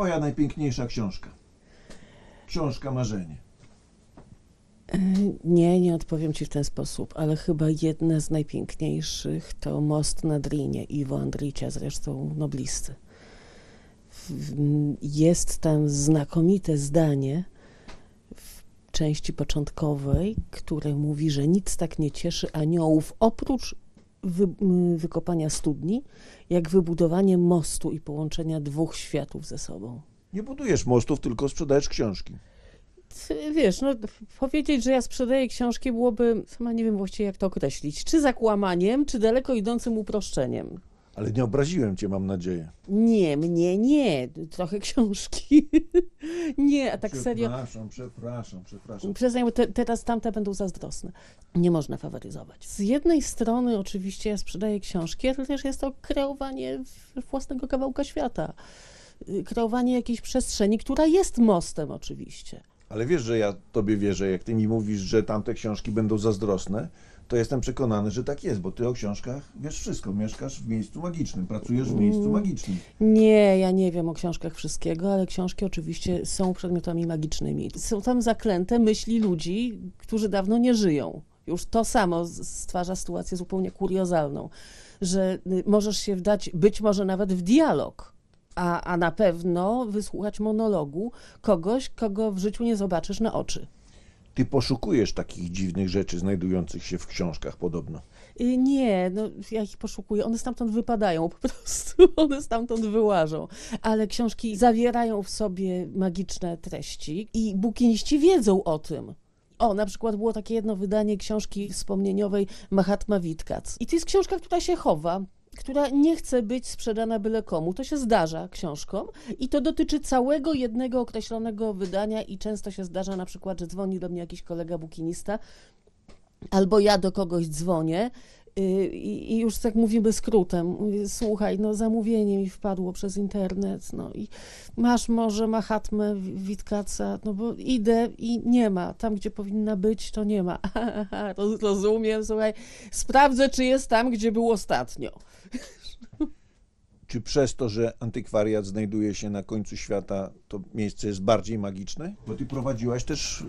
twoja najpiękniejsza książka? Książka marzenie. E, Nie, nie odpowiem ci w ten sposób, ale chyba jedna z najpiękniejszych to Most nad Rinie Iwo Andricia, zresztą noblisty. Jest tam znakomite zdanie w części początkowej, które mówi, że nic tak nie cieszy aniołów oprócz wy, wykopania studni, jak wybudowanie mostu i połączenia dwóch światów ze sobą. Nie budujesz mostów, tylko sprzedajesz książki. Wiesz, no powiedzieć, że ja sprzedaję książki byłoby, sama nie wiem właściwie jak to określić, czy zakłamaniem, czy daleko idącym uproszczeniem. Ale nie obraziłem cię, mam nadzieję. Nie, mnie nie, trochę książki. nie, a tak serio. Przepraszam, przepraszam, przepraszam. Przyznaję, bo te, teraz tamte będą zazdrosne. Nie można faworyzować. Z jednej strony oczywiście ja sprzedaję książki, ale też jest to kreowanie własnego kawałka świata. Y, Kreowanie jakiejś przestrzeni, która jest mostem oczywiście. Ale wiesz, że ja tobie wierzę, jak ty mi mówisz, że tamte książki będą zazdrosne, to jestem przekonany, że tak jest, bo ty o książkach wiesz wszystko. Mieszkasz w miejscu magicznym, pracujesz w miejscu magicznym. Nie, ja nie wiem o książkach wszystkiego, ale książki oczywiście są przedmiotami magicznymi. Są tam zaklęte myśli ludzi, którzy dawno nie żyją. Już to samo stwarza sytuację zupełnie kuriozalną, że y, możesz się wdać być może nawet w dialog, a, a na pewno wysłuchać monologu kogoś, kogo w życiu nie zobaczysz na oczy. Ty poszukujesz takich dziwnych rzeczy znajdujących się w książkach podobno. Y, Nie, no ja ich poszukuję. One stamtąd wypadają po prostu. One stamtąd wyłażą. Ale książki zawierają w sobie magiczne treści i bukiniści wiedzą o tym. O, na przykład było takie jedno wydanie książki wspomnieniowej Mahatma Witkac. I to jest książka, która się chowa, która nie chce być sprzedana byle komu. To się zdarza książkom i to dotyczy całego jednego określonego wydania i często się zdarza na przykład, że dzwoni do mnie jakiś kolega bukinista albo ja do kogoś dzwonię i i już tak mówimy skrótem. Mówię, Słuchaj, no zamówienie mi wpadło przez internet, no i masz może Mahatmę Witkaca, no bo idę i nie ma. Tam, gdzie powinna być, to nie ma. Roz- Rozumiem, słuchaj. Sprawdzę, czy jest tam, gdzie był ostatnio. Czy przez to, że antykwariat znajduje się na końcu świata, to miejsce jest bardziej magiczne? Bo ty prowadziłaś też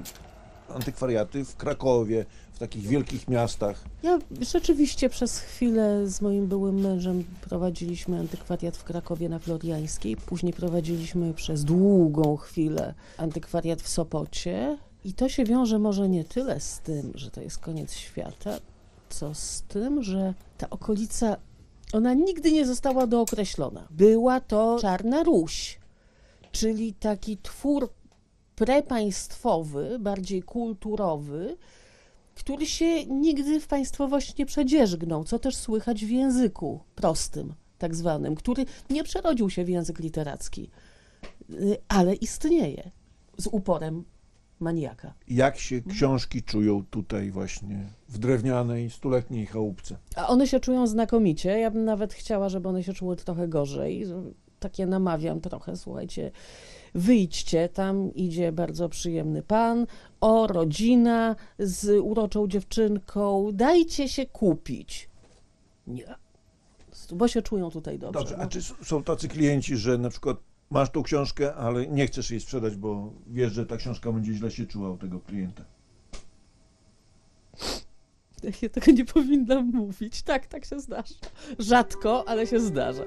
antykwariaty w Krakowie, w takich wielkich miastach. Ja rzeczywiście przez chwilę z moim byłym mężem prowadziliśmy antykwariat w Krakowie na Floriańskiej. Później prowadziliśmy przez długą chwilę antykwariat w Sopocie. I to się wiąże może nie tyle z tym, że to jest koniec świata, co z tym, że ta okolica, ona nigdy nie została dookreślona. Była to Czarna Ruś, czyli taki twór prepaństwowy, bardziej kulturowy, który się nigdy w państwowość nie przedzierzgnął, co też słychać w języku prostym, tak zwanym, który nie przerodził się w język literacki, y, ale istnieje z uporem maniaka. Jak się książki czują tutaj właśnie w drewnianej, stuletniej chałupce? A one się czują znakomicie. Ja bym nawet chciała, żeby one się czuły trochę gorzej. Takie namawiam trochę, słuchajcie. Wyjdźcie, tam idzie bardzo przyjemny pan, o rodzina z uroczą dziewczynką, dajcie się kupić. Nie. Bo się czują tutaj dobrze. Dobrze, a no. czy są tacy klienci, że na przykład masz tą książkę, ale nie chcesz jej sprzedać, bo wiesz, że ta książka będzie źle się czuła u tego klienta? Ja tego nie powinnam mówić. Tak, tak się zdarza. Rzadko, ale się zdarza.